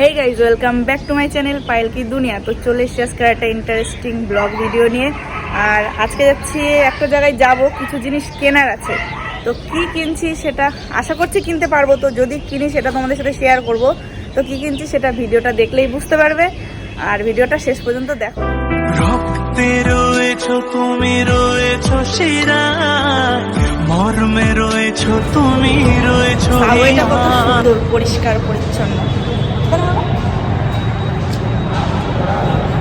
Hey guys welcome back to my channel pile কি দুনিয়া তো চলে এসছি আজকে একটা ইন্টারেস্টিং ব্লগ ভিডিও নিয়ে। আর আজকে যাচ্ছি একটা জায়গায় যাব কিছু জিনিস কেনার আছে। তো কি কিনছি সেটা আশা করছি কিনতে পারব। তো যদি কিনি সেটা তোমাদের সাথে শেয়ার করব। তো কি কিনছি সেটা ভিডিওটা দেখলেই বুঝতে পারবে। আর ভিডিওটা শেষ পর্যন্ত দেখো। রক্তে রয়েছ তুমি রয়েছ শিরায় মর্মে রয়েছ তুমি রয়েছ পরিষ্কার পরিচ্ছন্ন।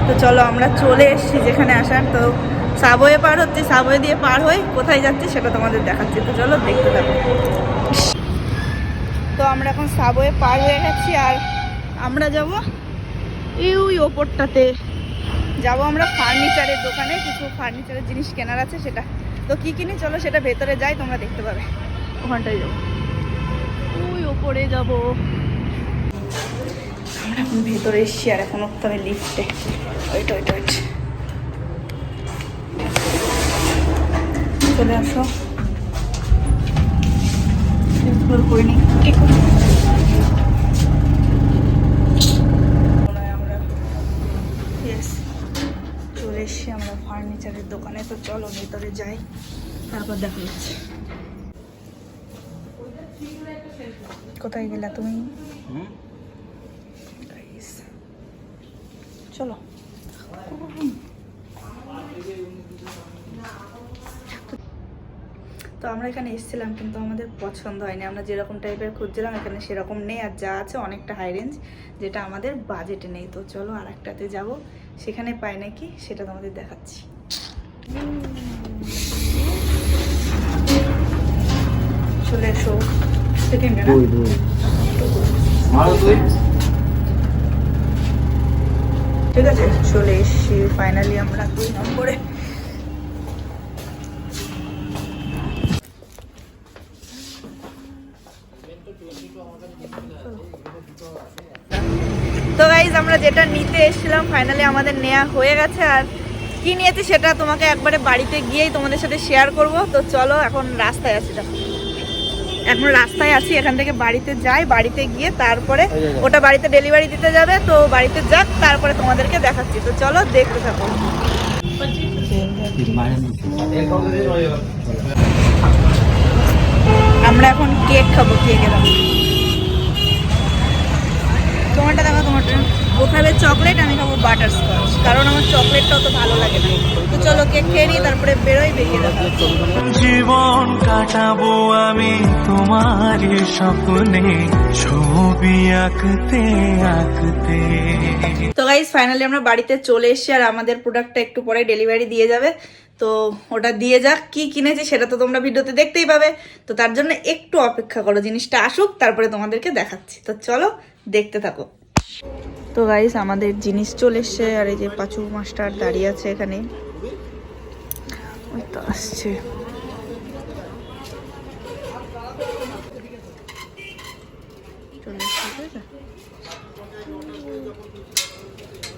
তো চলো আমরা চলে এসেছি যেখানে আসার। তো সাবওয়ে পার হচ্ছে সাবওয়ে দিয়ে পার হয়ে কোথায় যাচ্ছি সেটা তোমাদের দেখাচ্ছি। তো চলো দেখতে থাকো। তো আমরা এখন সাবওয়ে পার হয়ে গেছি আর আমরা যাব এই ওই ওপরটাতে। যাব আমরা ফার্নিচারের দোকানে, কিছু ফার্নিচারের জিনিস কেনার আছে সেটা। তো কী কিনি? চলো সেটা ভেতরে যাই, তোমরা দেখতে পাবে। ওখানটায় যাব। ওই ওপরে যাব। ভেতরে এসছি আর এখন উঠতে হবে লিফটে ওইট ওইট ওইট। চলে আসো। এক্সপ্লোর করে নি ঠিক। চলে এসছি আমরা ফার্নিচারের দোকানে। তো চলো ভেতরে যাই, তারপর দেখা যাচ্ছে। কোথায় গেলা তুমি? চলো। তো আমরা এখানে এসেছিলাম কিন্তু আমাদের পছন্দ হয়নি। আমরা যেরকম টাইপের খুঁজছিলাম এখানে সেরকম নেই আর যা আছে অনেকটা হাই রেঞ্জ যেটা আমাদের বাজেটে নেই। তো চলো আর একটাতে যাব। সেখানে পাই নাকি? সেটা তোমাদের দেখাচ্ছি। চলে এসো। সেকেন্ডে না? ঠিক আছে, চলে এসছি। ফাইনালি আমরা দুই নম্বরে। তো গাইজ আমরা যেটা নিতে এসেছিলাম ফাইনালি আমাদের নেওয়া হয়ে গেছে। আর কি নিয়েছি সেটা তোমাকে একবারে বাড়িতে গিয়েই তোমাদের সাথে শেয়ার করব। তো চলো, এখন রাস্তায় আছি, দেখো। এখন রাস্তায় আছি এখান থেকে বাড়িতে যাই বাড়িতে গিয়ে তারপরে ওটা বাড়িতে ডেলিভারি দিতে যাবে তো বাড়িতে যাক তারপরে তোমাদেরকে দেখাচ্ছি। তো চলো দেখতে থাকো। আমরা এখন কেক খাব কেক গেলাম ও খাবে চকলেট আমি খাব বাটার স্কচ কারণ আমার চকলেটটা অত ভালো লাগে না। তো চলো কেক খেয়ে নিই তারপরে বেরোই বেরিয়ে যাব। জীবন কাটাবো আমি তোমার স্বপ্নে ছবি আঁকতে আঁকতে। তো গাইজ ফাইনালি আমরা বাড়িতে চলে এসেছি আর আমাদের প্রোডাক্টটা একটু পরে ডেলিভারি দিয়ে যাবে। তো ওটা দিয়ে যাক কি কিনেছি সেটা তো তোমরা ভিডিওতে দেখতেই পাবে। তো তার জন্য একটু অপেক্ষা করো জিনিসটা আসুক তারপরে তোমাদেরকে দেখাচ্ছি। তো চলো দেখতে থাকো। তো গাইস আমাদের জিনিস চলে এসছে, আর এই যে পাঁচু মাস্টার দাঁড়িয়ে আছে এখানে। ওই তো আসছে।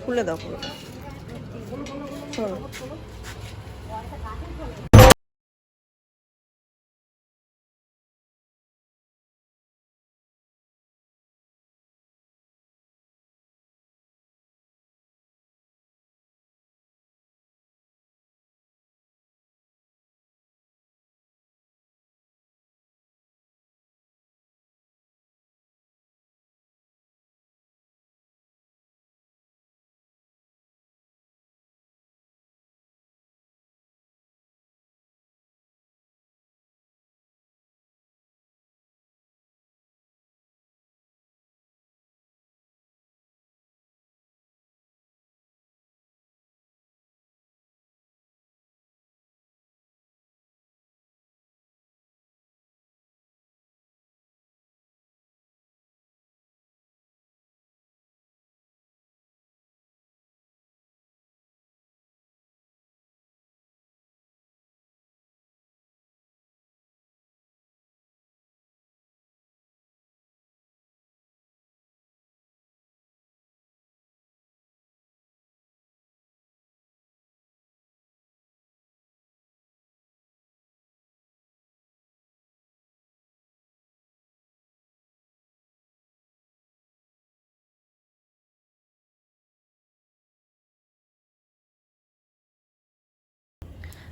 খুলে দাও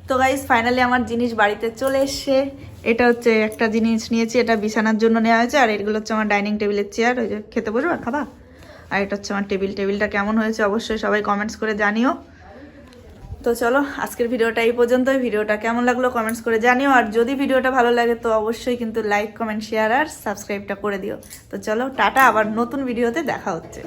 তো গাইজ ফাইনালি আমার জিনিস বাড়িতে চলে এসছে। এটা হচ্ছে একটা জিনিস নিয়েছি, এটা বিছানার জন্য নেওয়া হয়েছে, আর এগুলো হচ্ছে আমার ডাইনিং টেবিলের চেয়ার ওই যে খেতে বসবে খাবা? আর এটা হচ্ছে আমার টেবিল টেবিলটা কেমন হয়েছে অবশ্যই সবাই কমেন্টস করে জানিও। তো চলো, আজকের ভিডিওটা এই পর্যন্তই। ভিডিওটা কেমন লাগল কমেন্টস করে জানিও। আর যদি ভিডিওটা ভালো লাগে তো অবশ্যই কিন্তু লাইক কমেন্ট শেয়ার আর সাবস্ক্রাইবটা করে দিও। তো চলো, টাটা, আবার নতুন ভিডিওতে দেখা হচ্ছে।